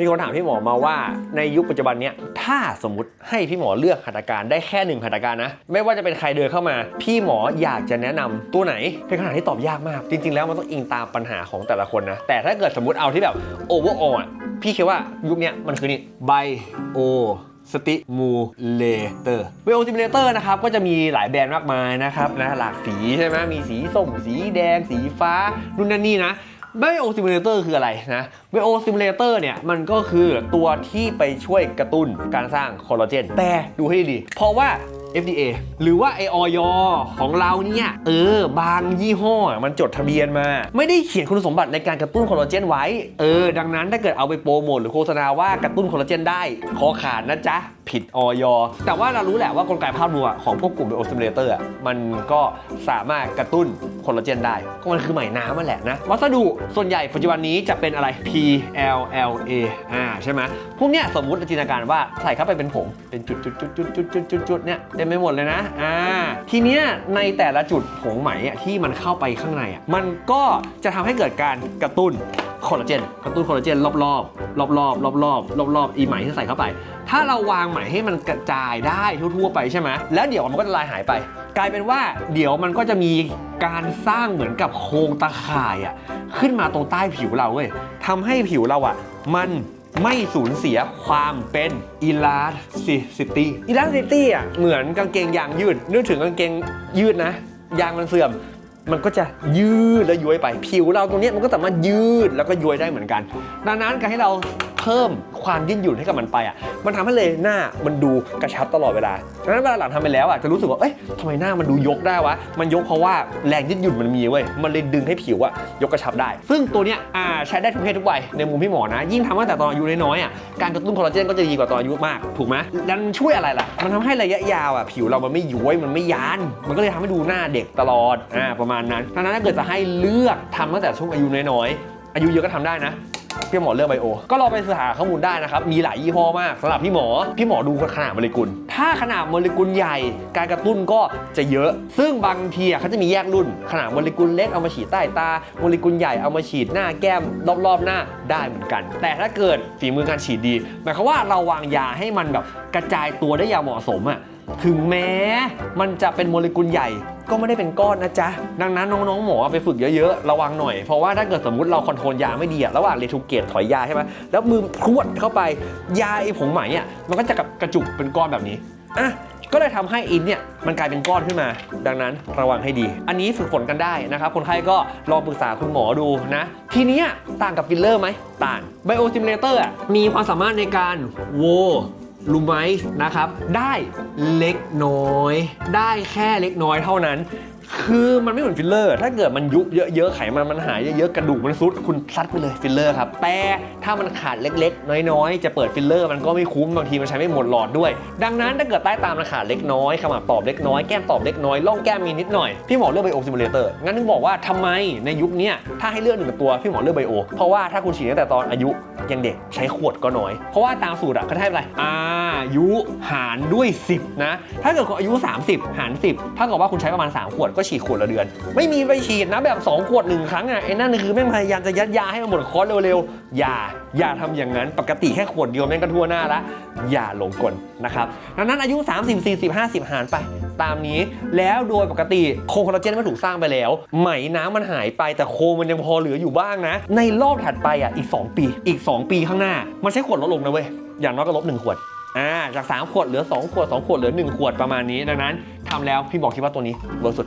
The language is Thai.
มีคนถามพี่หมอมาว่าในยุคปัจจุบันเนี้ยถ้าสมมติให้พี่หมอเลือกหัตถการได้แค่หนึ่งหัตถการนะ ไม่ว่าจะเป็นใครเดินเข้ามา พี่หมออยากจะแนะนำตัวไหนเป็นคำถามที่ตอบยากมาก จริง ๆ แล้วมันต้องอิงตามปัญหาของแต่ละคนนะ แต่ถ้าเกิดสมมติเอาที่แบบโอเวอร์ออะพี่คิดว่ายุคเนี้ยมันคือนี่ไบโอสติมูเลเตอร์เวลซิมูเลเตอร์นะครับ ก็จะมีหลายแบรนด์มากมายนะครับนะหลากสีใช่ไหมมีสีส้ม สีแดง สีฟ้า นู่นนั่นนี่นะ ไบโอซิมูเลเตอร์คืออะไรนะไบโอซิมูเลเตอร์เนี่ย มันก็คือตัวที่ไปช่วยกระตุ้นการสร้างคอลลาเจน แต่ดูให้ดี เพราะว่า FDA หรือว่าไอออยของเราเนี่ย เออ บางยี่ห้อมันจดทะเบียนมา ไม่ได้เขียนคุณสมบัติในการกระตุ้นคอลลาเจนไว้ เออ ดังนั้นถ้าเกิดเอาไปโปรโมทหรือโฆษณาว่ากระตุ้นคอลลาเจนได้ ขอขาดนะจ๊ะ ผิดออยแต่ว่าเรารู้แหละว่ากลไกภาพรวมของพวกกลุ่มโอซิมเลเตอร์มันก็สามารถกระตุ้นคอลลาเจนได้ ก็มันคือไหมน้ำนั่นแหละนะ วัสดุส่วนใหญ่ปัจจุบันนี้จะเป็นอะไร PLLA อ่าใช่ไหมพวกเนี้ยสมมุติจินตนาการว่าใส่เข้าไปเป็นผงเป็นจุดจุดจุดจุดจุดจุดจุดจุดเนี่ยเต็มไปหมดเลยนะอ่าทีเนี้ยในแต่ละจุดผงไหมอะที่มันเข้าไปข้างในอะมันก็จะทำให้เกิดการกระตุ้น คอลลาเจนกระตุ้นคอลลาเจนรอบๆรอบๆรอบๆรอบๆรอบๆอีไหมที่ใส่เข้าไป ถ้าเราวางไหมให้มันกระจายได้ทั่วๆไปใช่ไหมแล้วเดี๋ยวมันก็จะลายหายไป กลายเป็นว่าเดี๋ยวมันก็จะมีการสร้างเหมือนกับโครงตะข่ายอะขึ้นมาตรงใต้ผิวเราเว้ยทำให้ผิวเราอะ มันไม่สูญเสียความเป็น elasticity elasticity อะเหมือนกางเกงยางยืดนึกถึงกางเกงยืดนะยางมันเสื่อม มันก็จะยืดแล้วย้วยไปผิวเราตรงนี้มันก็สามารถยืดแล้วก็ย้วยได้เหมือนกัน ดังนั้นการให้เรา พิ่มความยืดหยุ่นให้กับมันไปอะ มันทำให้เลยหน้ามันดูกระชับตลอดเวลาดังนั้นเวลาหลังทำไปแล้วอะจะรู้สึกว่า เอ๊ะทำไมหน้ามันดูยกได้วะ มันยกเพราะว่าแรงยืดหยุ่นมันมีเว้ย มันเลยดึงให้ผิวอะยกกระชับได้ ซึ่งตัวเนี้ยอ่าใช้ได้ทุกเพศทุกวัยในมุมพี่หมอนะ ยิ่งทำตั้งแต่ตอนอายุน้อยๆอะ การกระตุ้นคอลลาเจนก็จะดีกว่าตอนอายุมาก ถูกไหมดันช่วยอะไรล่ะ มันทำให้ระยะยาวอะผิวเรามันไม่ย้วย มันไม่ยาน มันก็เลยทำให้ดูหน้าเด็กตลอด อ่า ประมาณนั้นดังนั้นถ้าเกิดจะให้เลือกทำตั้งแต่ช่วงอายุน้อยๆอายุเยอะก็ทำได้นะ พี่หมอเลือกไบโอ ก็ลองไปศึกษาข้อมูลได้นะครับ มีหลายยี่ห้อมากสำหรับพี่หมอ พี่หมอดูขนาดโมเลกุล ถ้าขนาดโมเลกุลใหญ่ การกระตุ้นก็จะเยอะ ซึ่งบางทีเขาจะมีแยกรุ่น ขนาดโมเลกุลเล็กเอามาฉีดใต้ตา โมเลกุลใหญ่เอามาฉีดหน้าแก้มรอบๆหน้าได้เหมือนกัน แต่ถ้าเกิดฝีมือการฉีดดี หมายความว่าเราวางยาให้มันแบบกระจายตัวได้อย่างเหมาะสมอะ ถึงแม้มันจะเป็นโมเลกุลใหญ่ก็ไม่ได้เป็นก้อนนะจ๊ะ ดังนั้นน้องๆหมอไปฝึกเยอะๆ ระวังหน่อย เพราะว่าถ้าเกิดสมมติเราคอนโทรลยาไม่ดีระหว่างเรทูเกตถอยยาใช่ไหมแล้วมือพรวดเข้าไปยาไอ้ผงไหมอะมันก็จะกับกระจุกเป็นก้อนแบบนี้อะก็เลยทำให้อินเนี่ยมันกลายเป็นก้อนขึ้นมา ดังนั้นระวังให้ดี อันนี้ฝึกฝนกันได้นะครับ คนไข้ก็ลองปรึกษาคุณหมอดูนะ ทีนี้ต่างกับฟิลเลอร์ไหมต่างไบโอซิมเลเตอร์มีความสามารถในการโว รู้ไหมนะครับ ได้เล็กน้อย ได้แค่เล็กน้อยเท่านั้น คือมันไม่เหมือนฟิลเลอร์ ถ้าเกิดมันยุบเยอะๆ ไขมันมันหายเยอะๆ กระดูกมันซุด คุณซัดไปเลยฟิลเลอร์ครับ แต่ถ้ามันขาดเล็กๆ น้อยๆ จะเปิดฟิลเลอร์มันก็ไม่คุ้ม บางทีมันใช้ไม่หมดหลอดด้วย ดังนั้นถ้าเกิดใต้ตามันขาดเล็กน้อย ขมับตอบเล็กน้อย แก้มตอบเล็กน้อยร่องแก้มมีนิดหน่อย พี่หมอเลือกไบโอซิมูเลเตอร์ งั้นถึงบอกว่าทำไมในยุคนี้ถ้าให้เลือกหนึ่งตัวพี่หมอเลือกไบโอ เพราะว่าถ้าคุณฉีดตั้งแต่ตอนอายุยังเด็กใช้ขวดก็น้อย เพราะว่าตามสูตรอะเขาให้อะไรอายุหารด้วย 10 นะ ถ้าเกิดคนอายุ 30 หาร 10 ถ้าเกิดว่าคุณใช้ประมาณ 3 ขวดก็ฉีดขวดละเดือน ไม่มีไปฉีดนะแบบ 2 ขวด1ครั้งอะไอ้นั่นคือแม่งพยายามจะยัดยาให้มันหมดคอร์สเร็วๆ อย่า อย่าทำอย่างนั้นปกติแค่ขวดเดียวแม่งก็ทั่วหน้าละ อย่าหลงกลนะครับดังนั้นอายุ 30 40 50 หารไป ตามนี้แล้วโดยปกติโครงคอลลาเจนมันถูกสร้างไปแล้ว ไหมน้ำมันหายไปแต่โครงมันยังพอเหลืออยู่บ้างนะ ในรอบถัดไปอะอีก 2 ปี อีก 2 ปีข้างหน้า มันใช้ขวดลดลงนะเว้ยอย่างน้อยก็ลบ1ขวดอ่าจาก 3 ขวดเหลือ 2 ขวด 2 ขวดเหลือ 1 ขวดประมาณนี้ ดังนั้นทำแล้วพี่บอกคิดว่าตัวนี้เวิร์กสุด